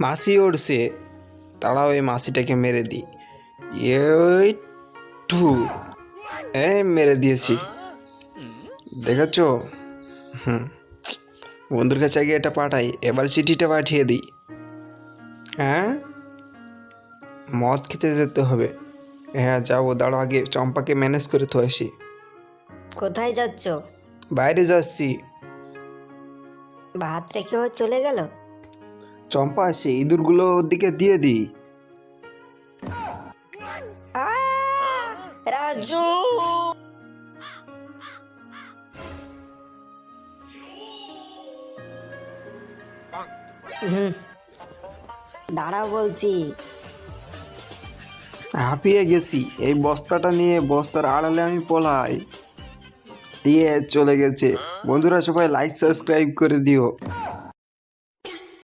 মাসি উঠছে তারাও এই মাসিটাকে মেরে দিই এই টু এ মেরে দিয়েছি। দেখেছ? হুম। বন্ধুর কাছে আগে এটা পাঠাই এবার চিঠিটা পাঠিয়ে দিই। হ্যাঁ? মদ খেতে যেতে হবে। হ্যাঁ যাব দাঁড়ো আগে চম্পাকে ম্যানেজ করে তো আসি। কোথায় যাচ্ছ? বাইরে যাচ্ছি। ভাত রেখে ও চলে গেল? চম্পা আসে ইঁদুরগুলো ওর দিকে দিয়ে দিই। রাজু। হুম। দাঁড়াও বলছি। হাঁপিয়ে গেছি। এই বস্তাটা নিয়ে বস্তার আড়ালে আমি পলাই। দিয়ে চলে গেছে। বন্ধুরা সবাই লাইক সাবস্ক্রাইব করে দিও।